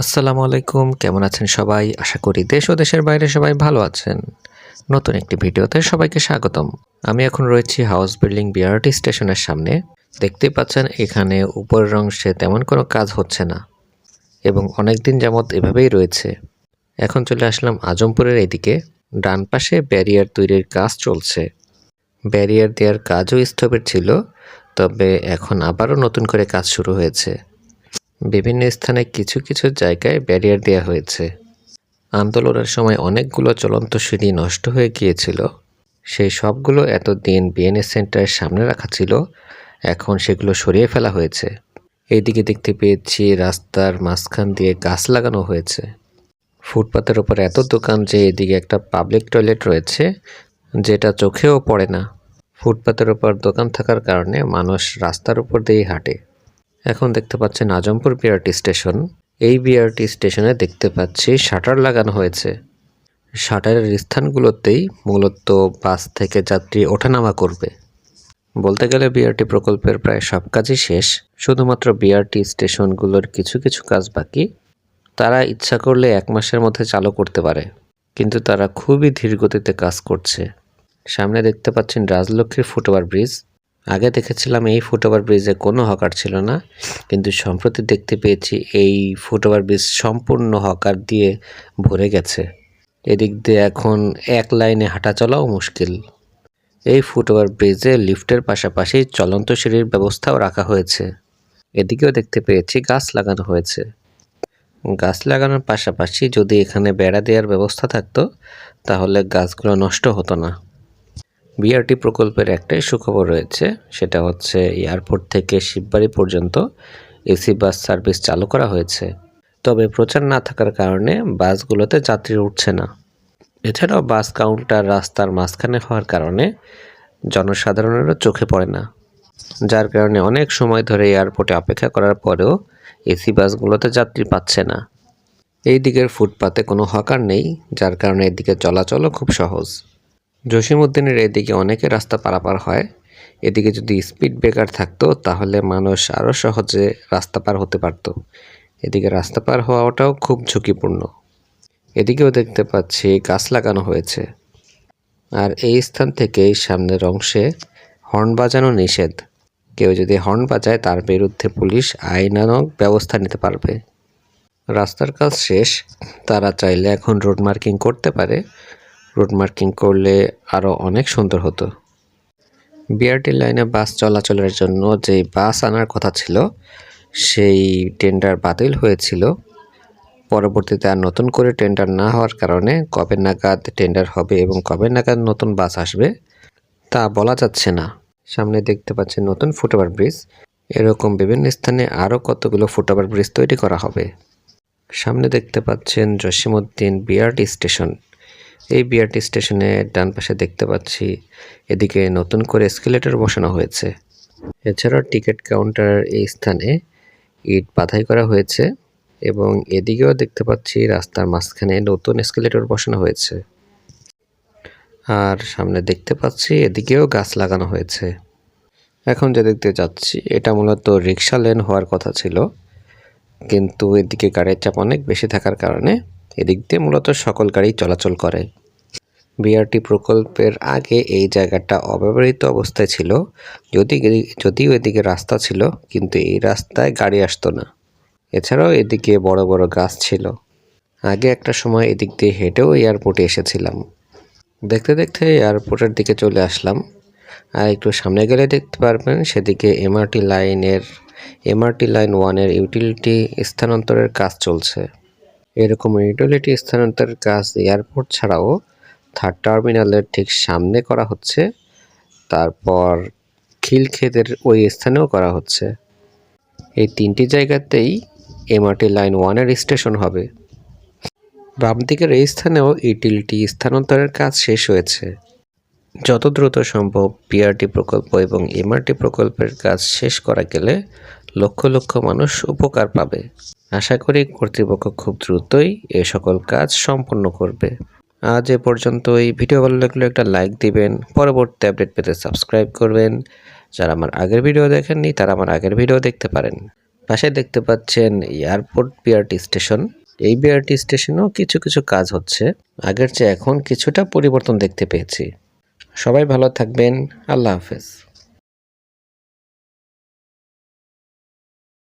আসসালামু আলাইকুম, কেমন আছেন সবাই? আশা করি দেশ ও দেশের বাইরে সবাই ভালো আছেন। নতুন একটি ভিডিওতে সবাইকে স্বাগতম। আমি এখন রয়েছি হাউস বিল্ডিং বিআরটি স্টেশনের সামনে। দেখতেই পাচ্ছেন, এখানে উপরের অংশে তেমন কোনো কাজ হচ্ছে না এবং অনেক দিন এভাবেই রয়েছে। এখন চলে আসলাম আজমপুরের এদিকে। ডান পাশে ব্যারিয়ার তৈরির কাজ চলছে। ব্যারিয়ার দেওয়ার কাজও স্থবির ছিল, তবে এখন আবারও নতুন করে কাজ শুরু হয়েছে। বিভিন্ন স্থানে কিছু কিছু জায়গায় ব্যারিয়ার দেওয়া হয়েছে। আন্দোলনের সময় অনেকগুলো চলন্ত সিঁড়ি নষ্ট হয়ে গিয়েছিল। সেই সবগুলো এতদিন বিএনএস সেন্টারের সামনে রাখা ছিল। এখন সেগুলো সরিয়ে ফেলা হয়েছে। এইদিকে দেখতে পেয়েছি রাস্তার মাঝখান দিয়ে গাছ লাগানো হয়েছে। ফুটপাতের ওপর এত দোকান যে এদিকে একটা পাবলিক টয়লেট রয়েছে, যেটা চোখেও পড়ে না। ফুটপাতের ওপর দোকান থাকার কারণে মানুষ রাস্তার উপর দিয়েই হাঁটে। এখন দেখতে পাচ্ছেন আজমপুর বিআরটি স্টেশন। এই বিআরটি স্টেশনে দেখতে পাচ্ছি শাটার লাগানো হয়েছে। শাটারের স্থানগুলোতেই মূলত বাস থেকে যাত্রী ওঠানামা করবে। বলতে গেলে বিআরটি প্রকল্পের প্রায় সব কাজই শেষ। শুধুমাত্র বিআরটি স্টেশনগুলোর কিছু কিছু কাজ বাকি। তারা ইচ্ছা করলে এক মাসের মধ্যে চালু করতে পারে। কিন্তু তারা খুবই ধীর গতিতে কাজ করছে। সামনে দেখতে পাচ্ছেন রাজলক্ষ্মীর ফুটওভার ব্রিজ। আগে দেখেছিলাম এই ফুটওভার ব্রিজে কোনো হকার ছিল না, কিন্তু সম্প্রতি দেখতে পেয়েছি এই ফুটওভার ব্রিজ সম্পূর্ণ হকার দিয়ে ভরে গেছে। এদিক দিয়ে এখন এক লাইনে হাঁটা চলাও মুশকিল। এই ফুটওভার ব্রিজে লিফটের পাশাপাশি চলন্ত সিঁড়ির ব্যবস্থাও রাখা হয়েছে। এদিকেও দেখতে পেয়েছি গাছ লাগানো হয়েছে। গাছ লাগানোর পাশাপাশি যদি এখানে বেড়া দেওয়ার ব্যবস্থা থাকতো, তাহলে গাছগুলো নষ্ট হতো না। বিআরটি প্রকল্পের একটাই সুখবর রয়েছে, সেটা হচ্ছে এয়ারপোর্ট থেকে শিববাড়ি পর্যন্ত এসি বাস সার্ভিস চালু করা হয়েছে। তবে প্রচার না থাকার কারণে বাসগুলোতে যাত্রী উঠছে না। এছাড়াও বাস কাউন্টার রাস্তার মাঝখানে হওয়ার কারণে জনসাধারণেরও চোখে পড়ে না। যার কারণে অনেক সময় ধরে এয়ারপোর্টে অপেক্ষা করার পরেও এসি বাসগুলোতে যাত্রী পাচ্ছে না। এই দিকের ফুটপাতে কোনো হকার নেই, যার কারণে এদিকে চলাচলও খুব সহজ। জসিমউদ্দিনের এদিকে অনেকে রাস্তা পারাপার হয়। এদিকে যদি স্পিড ব্রেকার থাকতো, তাহলে মানুষ আরও সহজে রাস্তা পার হতে পারত। এদিকে রাস্তা পার হওয়াটাও খুব ঝুঁকিপূর্ণ। এদিকেও দেখতে পাচ্ছি গাছ লাগানো হয়েছে। আর এই স্থান থেকেই সামনের অংশে হর্ন বাজানো নিষেধ। কেউ যদি হর্ন বাজায়, তার বিরুদ্ধে পুলিশ আইনানক ব্যবস্থা নিতে পারবে। রাস্তার কাজ শেষ। তারা চাইলে এখন রোড মার্কিং করতে পারে। রোড মার্কিং করলে আরও অনেক সুন্দর হতো। বিআরটি লাইনে বাস চলাচলের জন্য যে বাস আনার কথা ছিল, সেই টেন্ডার বাতিল হয়েছিল। পরবর্তীতে আর নতুন করে টেন্ডার না হওয়ার কারণে কবে নাগাদ টেন্ডার হবে এবং কবে নাগাদ নতুন বাস আসবে, তা বলা যাচ্ছে না। সামনে দেখতে পাচ্ছেন নতুন ফুটওভার ব্রিজ এরকম বিভিন্ন স্থানে আরও কতগুলো ফুটওভার ব্রিজ তৈরি করা হবে। সামনে দেখতে পাচ্ছেন জসিমউদ্দিন বিআরটি স্টেশন এই বিআরটি স্টেশনে ডান পাশে দেখতে পাচ্ছি, এদিকে নতুন করে এসকেলেটর বসানো হয়েছে। এছাড়াও টিকিট কাউন্টার এই স্থানে ইট বাধাই করা হয়েছে এবং এদিকেও দেখতে পাচ্ছি রাস্তার মাঝখানে নতুন এসকেলেটর বসানো হয়েছে। আর সামনে দেখতে পাচ্ছি এদিকেও গাছ লাগানো হয়েছে। এখন যে দেখতে যাচ্ছি, এটা মূলত রিক্সা লেন হওয়ার কথা ছিল। কিন্তু এদিকে গাড়ির চাপ অনেক বেশি থাকার কারণে এদিক দিয়ে মূলত সকল গাড়ি চলাচল করে। বিআরটি প্রকল্পের আগে এই জায়গাটা অব্যবহৃত অবস্থায় ছিল। যদি যদিও এদিকে রাস্তা ছিল, কিন্তু এই রাস্তায় গাড়ি আসতো না। এছাড়াও এদিকে বড় বড় গাছ ছিল। আগে একটা সময় এদিক দিয়ে হেঁটেও এয়ারপোর্টে এসেছিলাম। দেখতে দেখতে এয়ারপোর্টের দিকে চলে আসলাম। আর একটু সামনে গেলে দেখতে পারবেন, সেদিকে এমআরটি লাইনের, এমআরটি লাইন ওয়ানের ইউটিলিটি স্থানান্তরের কাজ চলছে। এরকম ইউটিলিটি স্থানান্তরের কাজ এয়ারপোর্ট ছাড়াও থার্ড টার্মিনালের ঠিক সামনে করা হচ্ছে। তারপর খিলক্ষেতের ওই স্থানেও করা হচ্ছে। এই তিনটি জায়গাতেই এমআরটি লাইন ওয়ানের স্টেশন হবে। বাম দিকের এই স্থানেও ইউটিলিটি স্থানান্তরের কাজ শেষ হয়েছে। যত দ্রুত সম্ভব পিআরটি প্রকল্প এবং এমআরটি প্রকল্পের কাজ শেষ করা গেলে লক্ষ লক্ষ মানুষ উপকার পাবে। আশা করি কর্তৃপক্ষ খুব দ্রুতই এ সকল কাজ সম্পন্ন করবে। আজ এ পর্যন্ত এই ভিডিও ভালো লাগলে একটা লাইক দিবেন। পরবর্তী আপডেট পেতে সাবস্ক্রাইব করবেন। যারা আমার আগের ভিডিও দেখেননি, তারা আমার আগের ভিডিও দেখতে পারেন। পাশে দেখতে পাচ্ছেন এয়ারপোর্ট বিআরটি স্টেশন। এই বিআরটি স্টেশনেও কিছু কিছু কাজ হচ্ছে। আগের চেয়ে এখন কিছুটা পরিবর্তন দেখতে পেয়েছি। সবাই ভালো থাকবেন। আল্লাহ হাফেজ।